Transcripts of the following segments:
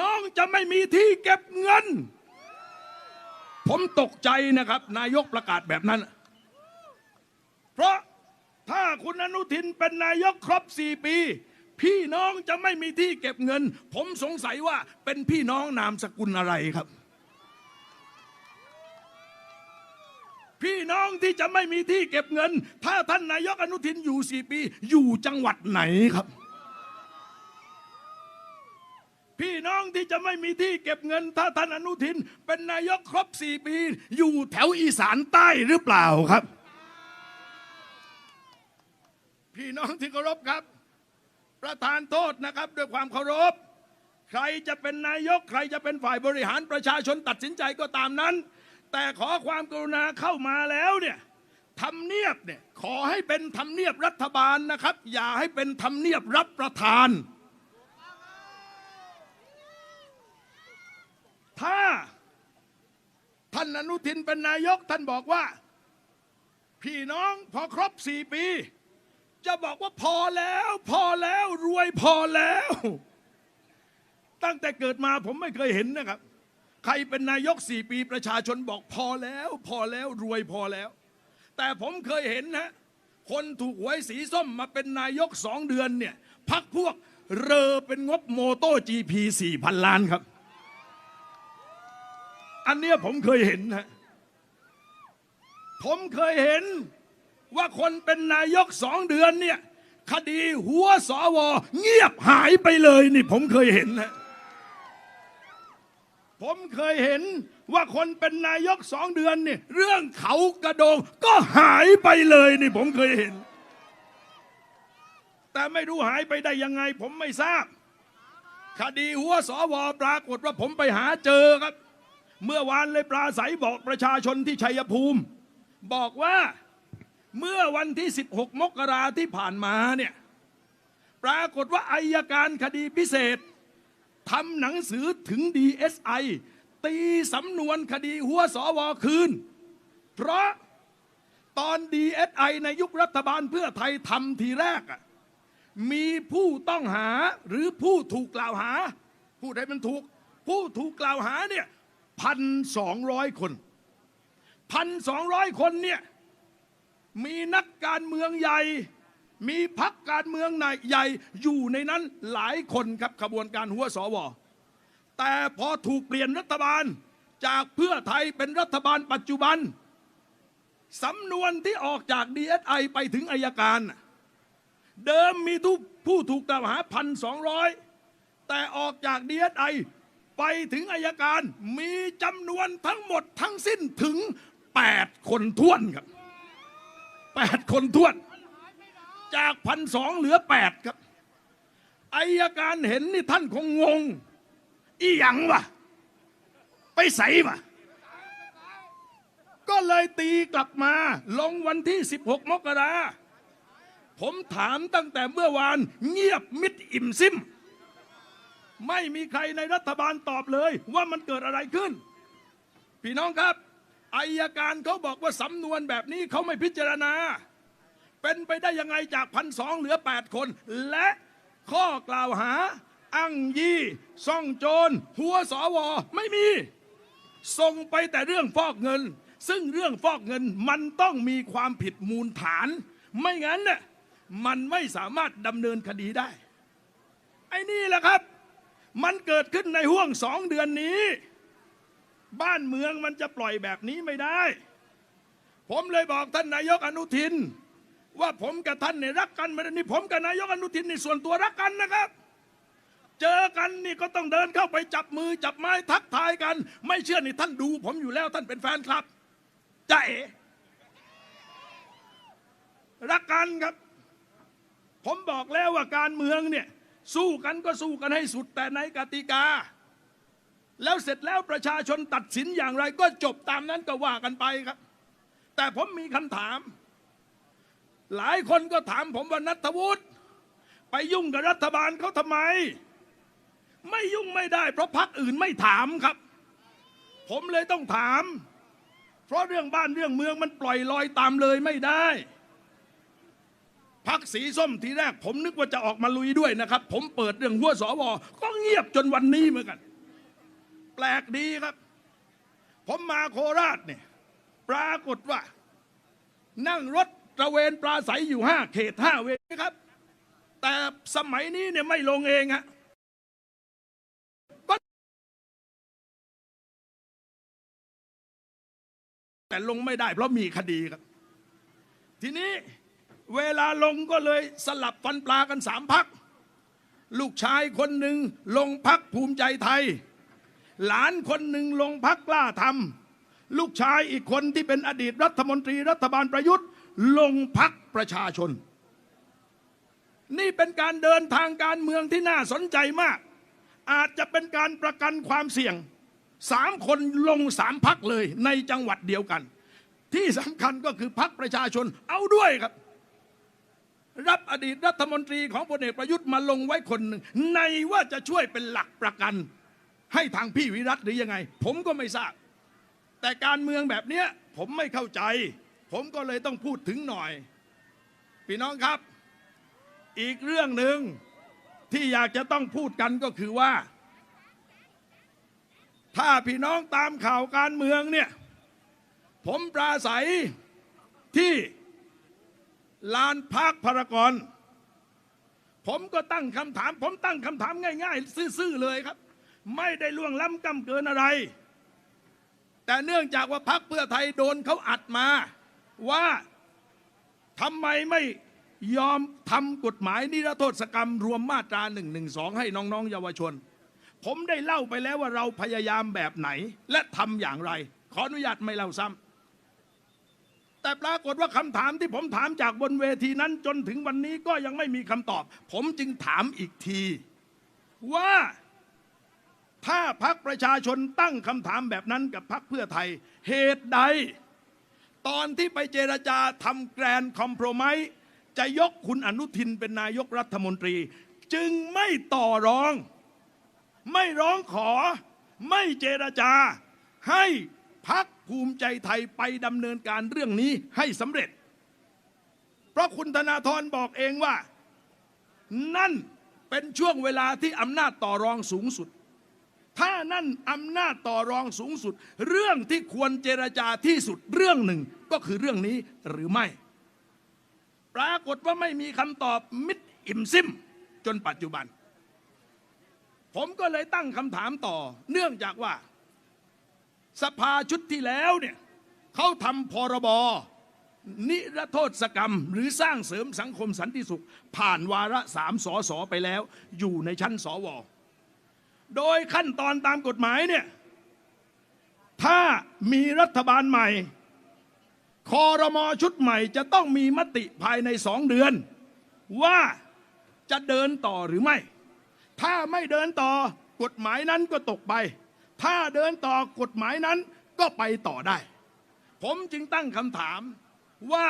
น้องจะไม่มีที่เก็บเงิน ผมตกใจนะครับ นายกประกาศแบบนั้น เพราะถ้าคุณอนุทินเป็นนายกครบสี่ปี พี่น้องจะไม่มีที่เก็บเงิน ผมสงสัยว่าเป็นพี่น้องนามสกุลอะไรครับ พี่น้องที่จะไม่มีที่เก็บเงิน ถ้าท่านนายกอนุทินอยู่สี่ปี อยู่จังหวัดไหนครับ พี่น้องที่จะไม่มีที่เก็บเงิน ถ้าท่านอนุทิน เป็นนายกครบสี่ปี อยู่แถวอีสานใต้หรือเปล่าครับ พี่น้องที่เคารพครับ ประธานโทษนะครับ ด้วยความเคารพ ใครจะเป็นนายก ใครจะเป็นฝ่ายบริหารประชาชนตัดสินใจก็ตามนั้น แต่ขอความกรุณาเข้ามาแล้วเนี่ยทำเนียบเนี่ยขอให้เป็นทำเนียบรัฐบาลนะครับ อย่าให้เป็นทำเนียบรับประทาน ถ้าท่านอนุทินเป็นนายกท่านบอกว่า พี่น้องพอครบสี่ปี จะบอกว่าพอแล้ว พอแล้วรวยพอแล้ว ตั้งแต่เกิดมาผมไม่เคยเห็นนะครับ ใครเป็นนายกสี่ปีประชาชนบอกพอแล้ว พอแล้วรวยพอแล้ว แต่ผมเคยเห็นนะ คนถูกหวยสีส้มมาเป็นนายกสองเดือนเนี่ยพักพวกเรอเป็นงบโมโต้จีพีสี่พันล้านครับ อันเนี้ยผมเคยเห็นนะผมเคยเห็นว่าคนเป็นนายกสองเดือนเนี่ยคดีหัวสวเงียบหายไปเลยนี่ผมเคยเห็นนะผมเคยเห็นว่าคนเป็นนายกสองเดือนเนี่ยเรื่องเขากระโดงก็หายไปเลยนี่ผมเคยเห็น แต่ไม่รู้หายไปได้ยังไง ผมไม่ทราบ คดีหัวสวปรากฏว่าผมไปหาเจอครับ เมื่อวานเลยปราศัยบอกประชาชนที่ชัยภูมิ บอกว่าเมื่อวันที่ 16 มกราที่ผ่านมาเนี่ยปรากฏว่าอายการคดีพิเศษทำหนังสือถึง DSI ตีสำนวนคดีหัวสวคืน เพราะตอน DSI ในยุครัฐบาลเพื่อไทยทำทีแรก มีผู้ต้องหาหรือผู้ถูกกล่าวหา ผู้ใดมันถูก ผู้ถูกกล่าวหาเนี่ย พันสองร้อยคนพันสองร้อยคนเนี่ยมีนักการเมืองใหญ่ มีพักการเมืองใหญ่อยู่ในนั้นหลายคนครับขบวนการหัวสว แต่พอถูกเปลี่ยนรัฐบาลจากเพื่อไทยเป็นรัฐบาลปัจจุบันสำนวนที่ออกจาก DSI ไปถึงอายการ เดิมมีทุกผู้ถูกกล่าวหาพันสองร้อยแต่ออกจาก DSI ไปถึงอายการมีจำนวนทั้งหมดทั้งสิ้นถึง 8 คนท้วนครับ 8 คนท้วน จากพันสองเหลือ 8 ครับอายการเห็นนี่ท่านคงงง อีหยังวะไปใส่วะก็เลยตีกลับมาลงวันที่ 16 มกราผมถามตั้งแต่เมื่อวานเงียบมิดอิ่มซิม ไม่มีใครในรัฐบาลตอบเลยว่ามันเกิดอะไรขึ้น พี่น้องครับอายการเขาบอกว่าสำนวนแบบนี้เขาไม่พิจารณา เป็นไปได้ยังไงจากพันสองเหลือ 8 คน และข้อกล่าวหา อั้งยี่ซ่องโจร หัวสวไม่มี ส่งไปแต่เรื่องฟอกเงิน ซึ่งเรื่องฟอกเงินมันต้องมีความผิดมูลฐาน ไม่งั้นเนี่ยมันไม่สามารถดำเนินคดีได้ ไอ้นี่แหละครับ มันเกิดขึ้นในห่วงสองเดือนนี้ บ้านเมืองมันจะปล่อยแบบนี้ไม่ได้ ผมเลยบอกท่านนายกอนุทิน ว่าผมกับท่านเนี่ยรักกันไม่ได้นี่ผมกับนายกอนุทินนี่ส่วนตัวรักกันนะครับ เจอกันนี่ก็ต้องเดินเข้าไปจับมือจับไม้ทักทายกัน ไม่เชื่อนี่ท่านดู ผมอยู่แล้วท่านเป็นแฟนคลับจะเอรักกันครับ ผมบอกแล้วว่าการเมืองเนี่ย สู้กันก็สู้กันให้สุดแต่ในกติกา แล้วเสร็จแล้วประชาชนตัดสินอย่างไรก็จบตามนั้นก็ว่ากันไปครับ แต่ผมมีคำถาม หลายคนก็ถามผมว่านัทวุฒิไปยุ่งกับรัฐบาลเขาทำไม ไม่ยุ่งไม่ได้ เพราะพรรคอื่นไม่ถามครับ ผมเลยต้องถาม เพราะเรื่องบ้านเรื่องเมืองมันปล่อยลอยตามเลยไม่ได้ พักสีส้มทีแรก ผมนึกว่าจะออกมาลุยด้วยนะครับ ผมเปิดเรื่องหัวสวก็เงียบจนวันนี้เหมือนกัน แปลกดีครับ ผมมาโคราชเนี่ยปรากฏว่า นั่งรถตระเวนปราศัยอยู่ห้าเขตห้าเวทีครับ แต่สมัยนี้เนี่ยไม่ลงเองอะแต่ลงไม่ได้เพราะมีคดีครับ ทีนี้ เวลาลงก็เลยสลับฟันปลากันสามพัก ลูกชายคนหนึ่งลงพักภูมิใจไทย หลานคนหนึ่งลงพักกล้าทำลูกชายอีกคนที่เป็นอดีตรัฐมนตรีรัฐบาลประยุทธ์ ลงพักประชาชน นี่เป็นการเดินทางการเมืองที่น่าสนใจมาก อาจจะเป็นการประกันความเสี่ยงสามคนลงสามพักเลยในจังหวัดเดียวกัน ที่สำคัญก็คือพักประชาชนเอาด้วยครับ รับอดีตรัฐมนตรีของพลเอกประยุทธ์มาลงไว้คนหนึ่งในว่าจะช่วยเป็นหลักประกัน ให้ทางพี่วิรัตหรือยังไง ผมก็ไม่ทราบ แต่การเมืองแบบเนี้ยผมไม่เข้าใจ ผมก็เลยต้องพูดถึงหน่อย พี่น้องครับ อีกเรื่องหนึ่งที่อยากจะต้องพูดกันก็คือว่า ถ้าพี่น้องตามข่าวการเมืองเนี่ย ผมปราศัยที่ ลานพักพารากอนผมก็ตั้งคำถาม ผมตั้งคำถามง่าย ๆ ซื่อๆเลยครับ ไม่ได้ล่วงล้ำกำเกินอะไร แต่เนื่องจากว่าพักเพื่อไทยโดนเขาอัดมา ว่าทำไมไม่ยอมทำกฎหมายนิรโทษกรรม รวมมาตรา1นึให้น้องๆเยาวชน ผมได้เล่าไปแล้วว่าเราพยายามแบบไหน และทำอย่างไร ขออนุญาตไม่เล่าซ้ำ แต่ปรากฏว่าคำถามที่ผมถามจากบนเวทีนั้นจนถึงวันนี้ก็ยังไม่มีคำตอบ ผมจึงถามอีกที ว่าถ้าพักประชาชนตั้งคำถามแบบนั้นกับพักเพื่อไทย เหตุใด ตอนที่ไปเจรจาทำแกรนคอมโพรไมส์จะยกคุณอนุทินเป็นนายกรัฐมนตรี จึงไม่ต่อรอง ไม่ร้องขอ ไม่เจรจา ให้ พักภูมิใจไทยไปดำเนินการเรื่องนี้ให้สำเร็จ เพราะคุณธนาธรบอกเองว่า นั่นเป็นช่วงเวลาที่อำนาจต่อรองสูงสุด ถ้านั่นอำนาจต่อรองสูงสุด เรื่องที่ควรเจรจาที่สุดเรื่องหนึ่งก็คือเรื่องนี้หรือไม่ ปรากฏว่าไม่มีคำตอบมิดอิ่มซิมจนปัจจุบัน ผมก็เลยตั้งคำถามต่อเนื่องจากว่า สภาชุดที่แล้วเนี่ยเขาทำพรบนิรโทษกรรมหรือสร้างเสริมสังคมสันติสุข ผ่านวาระสามสอสอไปแล้ว อยู่ในชั้นสวโดยขั้นตอนตามกฎหมายเนี่ยถ้ามีรัฐบาลใหม่คอรมอชุดใหม่จะต้องมีมติภายในสองเดือน ว่าจะเดินต่อหรือไม่ ถ้าไม่เดินต่อกฎหมายนั้นก็ตกไป ถ้าเดินต่อกฎหมายนั้นก็ไปต่อได้ ผมจึงตั้งคำถามว่า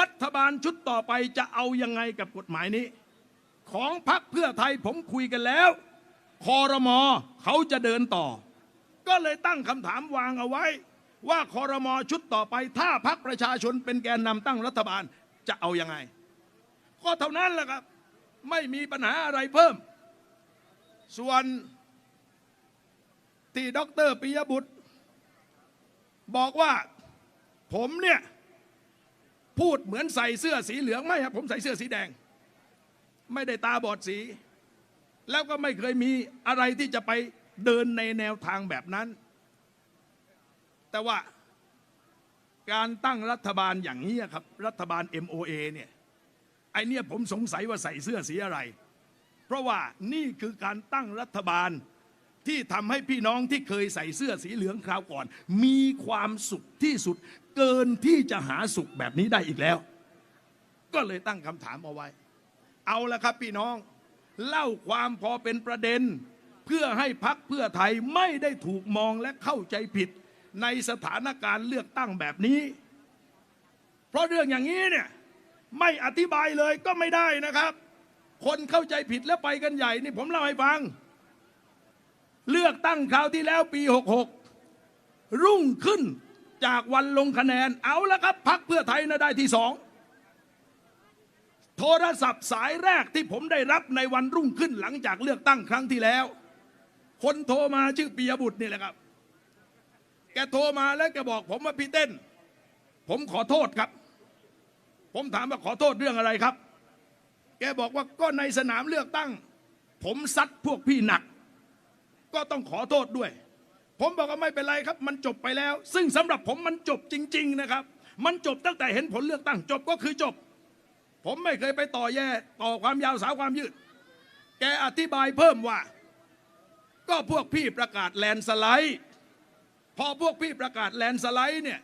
รัฐบาลชุดต่อไปจะเอายังไงกับกฎหมายนี้ ของพรรคเพื่อไทยผมคุยกันแล้วคอรมอเขาจะเดินต่อ ก็เลยตั้งคำถามวางเอาไว้ ว่าคอรมอชุดต่อไป ถ้าพรรคประชาชนเป็นแกนนำตั้งรัฐบาลจะเอายังไง ก็เท่านั้นแหละครับ ไม่มีปัญหาอะไรเพิ่ม ส่วน ที่ดรปิยบุตร บอกว่าผมเนี่ย พูดเหมือนใส่เสื้อสีเหลืองไม่ครับผมใส่เสื้อสีแดง ไม่ได้ตาบอดสี แล้วก็ไม่เคยมีอะไรที่จะไปเดินในแนวทางแบบนั้น แต่ว่าการตั้งรัฐบาลอย่างนี้ครับ รัฐบาล MOA เนี่ยไอเนี่ยผมสงสัยว่าใส่เสื้อสีอะไร เพราะว่านี่คือการตั้งรัฐบาล ที่ทำให้พี่น้องที่เคยใส่เสื้อสีเหลืองคราวก่อน มีความสุขที่สุด เกินที่จะหาสุขแบบนี้ได้อีกแล้ว ก็เลยตั้งคำถามเอาไว้ เอาละครับพี่น้อง เล่าความพอเป็นประเด็น เพื่อให้พักเพื่อไทยไม่ได้ถูกมองและเข้าใจผิด ในสถานการณ์เลือกตั้งแบบนี้ เพราะเรื่องอย่างนี้เนี่ยไม่อธิบายเลยก็ไม่ได้นะครับ คนเข้าใจผิดแล้วไปกันใหญ่นี่ผมเล่าให้ฟัง เลือกตั้งคราวที่แล้วปี 66 รุ่งขึ้นจากวันลงคะแนนเอาละครับพักเพื่อไทยนะได้ที่สองโทรศัพท์สายแรกที่ผมได้รับในวันรุ่งขึ้นหลังจากเลือกตั้งครั้งที่แล้ว คนโทรมาชื่อปียบุตรนี่แหละครับ แกโทรมาแล้วแกบอกผมว่าพี่เต้น ผมขอโทษครับ ผมถามว่าขอโทษเรื่องอะไรครับ แกบอกว่าก็ในสนามเลือกตั้ง ผมซัดพวกพี่หนัก ก็ต้องขอโทษด้วย ผมบอกว่าไม่เป็นไรครับ มันจบไปแล้ว ซึ่งสำหรับผมมันจบจริง ๆ นะครับ มันจบตั้งแต่เห็นผลเลือกตั้งจบก็คือจบ ผมไม่เคยไปต่อแย่ต่อความยาวสาวความยืด แกอธิบายเพิ่มว่า ก็พวกพี่ประกาศแลนสไลด์ พอพวกพี่ประกาศแลนสไลด์เนี่ย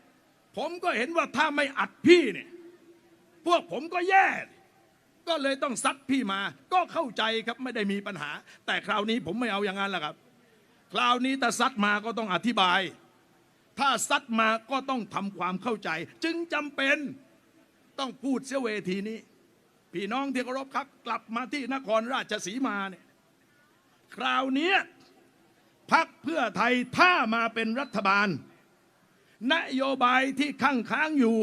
ผมก็เห็นว่าถ้าไม่อัดพี่เนี่ยพวกผมก็แย่ก็เลยต้องซัดพี่มา ก็เข้าใจครับไม่ได้มีปัญหา แต่คราวนี้ผมไม่เอาอย่างนั้นแหละครับ คราวนี้ถ้าซัดมาก็ต้องอธิบาย ถ้าซัดมาก็ต้องทำความเข้าใจ จึงจำเป็นต้องพูดเสียเวทีนี้ พี่น้องที่เคารพครับ กลับมาที่นครราชสีมาเนี่ยคราวนี้พักเพื่อไทยถ้ามาเป็นรัฐบาล นโยบายที่ข้างค้างอยู่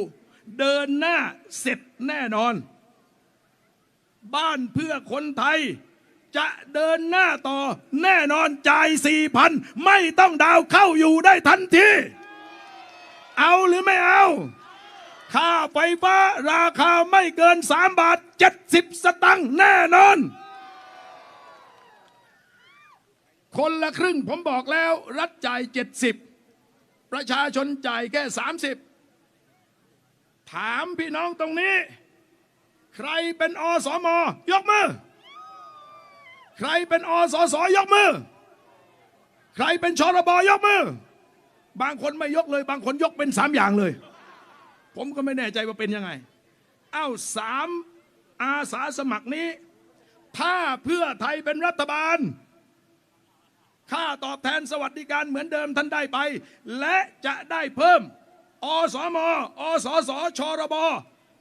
เดินหน้าเสร็จแน่นอน บ้านเพื่อคนไทย จะเดินหน้าต่อ แน่นอนจ่ายสี่พันไม่ต้องดาวเข้าอยู่ได้ทันที เอาหรือไม่เอา ค่าไฟฟ้าราคาไม่เกินสามบาทเจ็ดสิบสตังค์แน่นอน คนละครึ่งผมบอกแล้ว รัฐจ่ายเจ็ดสิบประชาชนจ่ายแค่สามสิบถามพี่น้องตรงนี้ ใครเป็นอสมยกมือ ใครเป็นอสสยกมือ ใครเป็นชรบยกมือ บางคนไม่ยกเลย บางคนยกเป็นสามอย่างเลย ผมก็ไม่แน่ใจว่าเป็นยังไง เอ้าสามอาสาสมัครนี้ ถ้าเพื่อไทยเป็นรัฐบาล ค่าตอบแทนสวัสดิการเหมือนเดิมท่านได้ไป และจะได้เพิ่ม อสม อสส ชรบ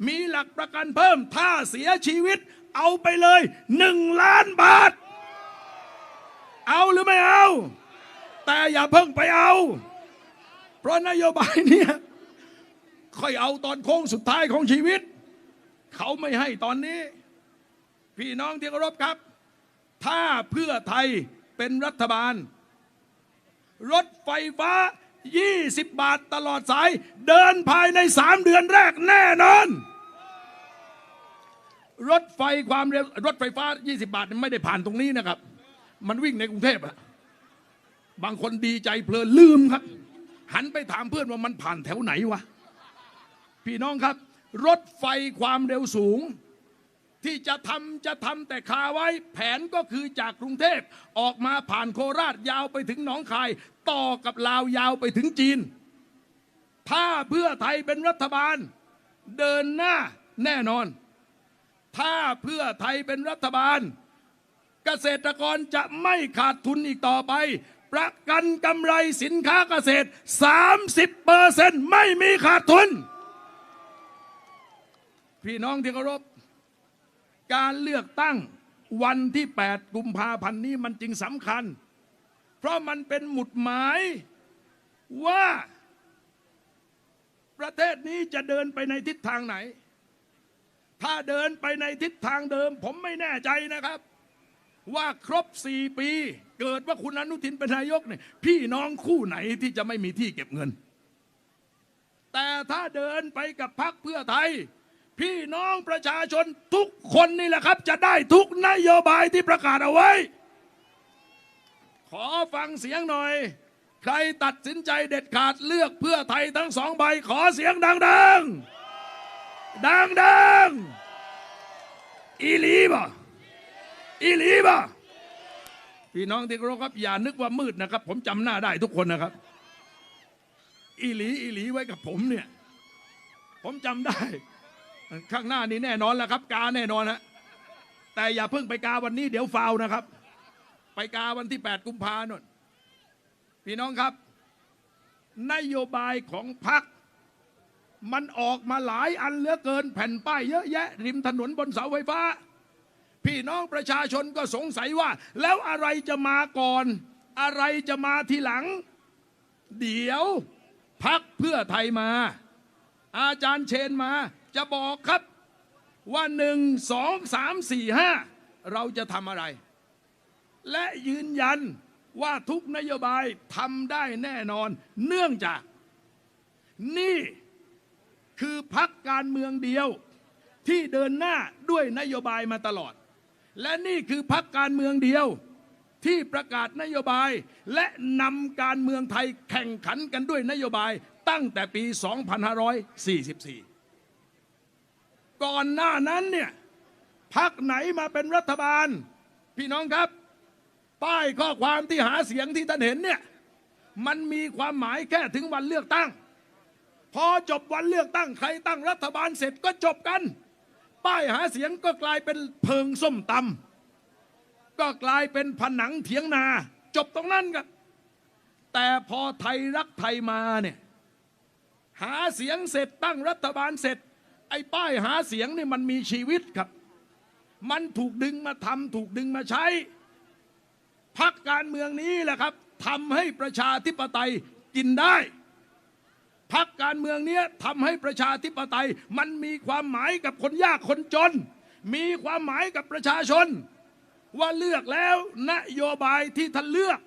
มีหลักประกันเพิ่ม ถ้าเสียชีวิตเอาไปเลยหนึ่งล้านบาท เอาหรือไม่เอา แต่อย่าเพิ่งไปเอา เพราะนโยบายเนี่ยค่อยเอาตอนโค้งสุดท้ายของชีวิต เขาไม่ให้ตอนนี้ พี่น้องที่เคารพครับ ถ้าเพื่อไทยเป็นรัฐบาล รถไฟฟ้า 20 บาทตลอดสาย เดินภายใน 3 เดือนแรกแน่นอน รถไฟความเร็วรถไฟฟ้า 20 บาทไม่ได้ผ่านตรงนี้นะครับ มันวิ่งในกรุงเทพอะบางคนดีใจเพลินลืมครับ หันไปถามเพื่อนว่ามันผ่านแถวไหนวะ พี่น้องครับ รถไฟความเร็วสูง ที่จะทำจะทำแต่คาไว้ แผนก็คือจากกรุงเทพออกมาผ่านโคราชยาวไปถึงหนองคาย ต่อกับลาวยาวไปถึงจีน ถ้าเพื่อไทยเป็นรัฐบาล เดินหน้าแน่นอน ถ้าเพื่อไทยเป็นรัฐบาล เกษตรกรจะไม่ขาดทุนอีกต่อไป ประกันกำไรสินค้าเกษตร 30เปอร์เซ็นต์ไม่มีขาดทุน พี่น้องที่เคารพ การเลือกตั้งวันที่ 8 กุมภาพันธ์นี้มันจึงสำคัญ เพราะมันเป็นหมุดหมายว่า ประเทศนี้จะเดินไปในทิศทางไหน ถ้าเดินไปในทิศทางเดิม ผมไม่แน่ใจนะครับ ว่าครบ4ปี เกิดว่าคุณอนุทินเป็นนายกเนี่ยพี่น้องคู่ไหนที่จะไม่มีที่เก็บเงิน แต่ถ้าเดินไปกับพรรคเพื่อไทย พี่น้องประชาชนทุกคนนี่แหละครับ จะได้ทุกนโยบายที่ประกาศเอาไว้ ขอฟังเสียงหน่อย ใครตัดสินใจเด็ดขาดเลือกเพื่อไทยทั้งสองใบขอเสียงดังๆดังๆอีลีบ่ อีหลีบ่พี่น้องที่เคารพครับ อย่านึกว่ามืดนะครับ ผมจำหน้าได้ทุกคนนะครับ อีหลีอีหลีไว้กับผมเนี่ย ผมจำได้ ข้างหน้านี้แน่นอนแล้วครับ กาแน่นอนฮะแต่อย่าเพิ่งไปกาวันนี้เดี๋ยวฟาวนะครับ ไปกาวันที่ 8 กุมภาพันธ์พี่น้องครับ นโยบายของพรรคมันออกมาหลายอันเหลือเกินแผ่นป้ายเยอะแยะ ริมถนนบนเสาไฟฟ้า พี่น้องประชาชนก็สงสัยว่า แล้วอะไรจะมาก่อน อะไรจะมาทีหลัง เดี๋ยวพักเพื่อไทยมา อาจารย์เชนมา จะบอกครับว่าหนึ่งสองสามสี่ห้าเราจะทำอะไร และยืนยันว่าทุกนโยบายทำได้แน่นอน เนื่องจาก นี่คือพักการเมืองเดียวที่เดินหน้าด้วยนโยบายมาตลอด และนี่คือพักการเมืองเดียวที่ประกาศนโยบาย และนำการเมืองไทยแข่งขันกันด้วยนโยบายตั้งแต่ปี 2544 ก่อนหน้านั้นเนี่ยพักไหนมาเป็นรัฐบาล พี่น้องครับ ป้ายข้อความที่หาเสียงที่ท่านเห็นเนี่ยมันมีความหมายแค่ถึงวันเลือกตั้ง พอจบวันเลือกตั้งใครตั้งรัฐบาลเสร็จก็จบกัน ป้ายหาเสียงก็กลายเป็นเพิงส้มตำก็กลายเป็นผนังเถียงนา จบตรงนั้นครับแต่พอไทยรักไทยมาเนี่ยหาเสียงเสร็จตั้งรัฐบาลเสร็จ ไอ้ป้ายหาเสียงนี่มันมีชีวิตครับ มันถูกดึงมาทำถูกดึงมาใช้พักการเมืองนี้แหละครับทำให้ประชาธิปไตยกินได้ พักการเมืองเนี้ยทำให้ประชาธิปไตย มันมีความหมายกับคนยากคนจน มีความหมายกับประชาชน ว่าเลือกแล้วนโยบายที่ท่านเลือก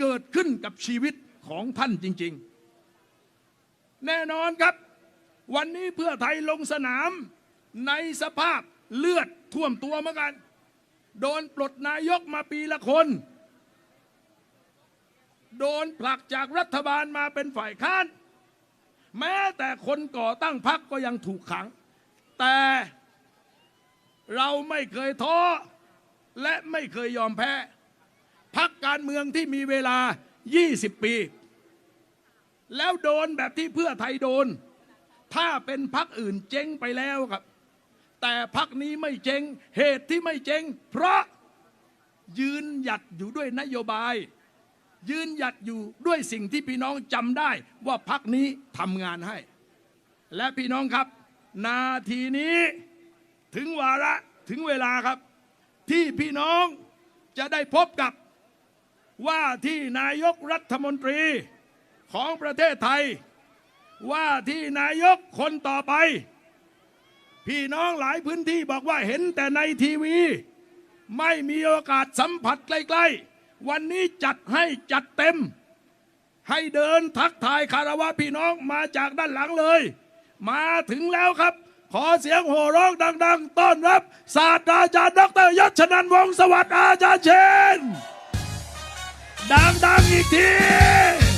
เกิดขึ้นกับชีวิตของท่านจริง ๆ แน่นอนครับ วันนี้เพื่อไทยลงสนามในสภาพเลือดท่วมตัวเหมือนกัน โดนปลดนายกมาปีละคน โดนผลักจากรัฐบาลมาเป็นฝ่ายค้าน แม้แต่คนก่อตั้งพรรคก็ยังถูกขัง แต่เราไม่เคยท้อและไม่เคยยอมแพ้พักการเมืองที่มีเวลา 20 ปี แล้วโดนแบบที่เพื่อไทยโดน ถ้าเป็นพักอื่นเจ๊งไปแล้วครับ แต่พักนี้ไม่เจ๊งเหตุที่ไม่เจ๊งเพราะยืนหยัดอยู่ด้วยนโยบาย ยืนหยัดอยู่ด้วยสิ่งที่พี่น้องจำได้ว่าพักนี้ทำงานให้ และพี่น้องครับ นาทีนี้ถึงวาระถึงเวลาครับ ที่พี่น้องจะได้พบกับว่าที่นายกรัฐมนตรีของประเทศไทย ว่าที่นายกคนต่อไป พี่น้องหลายพื้นที่บอกว่าเห็นแต่ในทีวี ไม่มีโอกาสสัมผัสใกล้ๆ วันนี้จัดให้จัดเต็ม ให้เดินทักทายคารวะพี่น้องมาจากด้านหลังเลย มาถึงแล้วครับ ขอเสียงโห่ร้องดัง ๆ ต้อนรับศาสตราจารย์ดรยศชนันท์วงศสวัสดิ์อาจารย์เชนดัง ๆ อีกที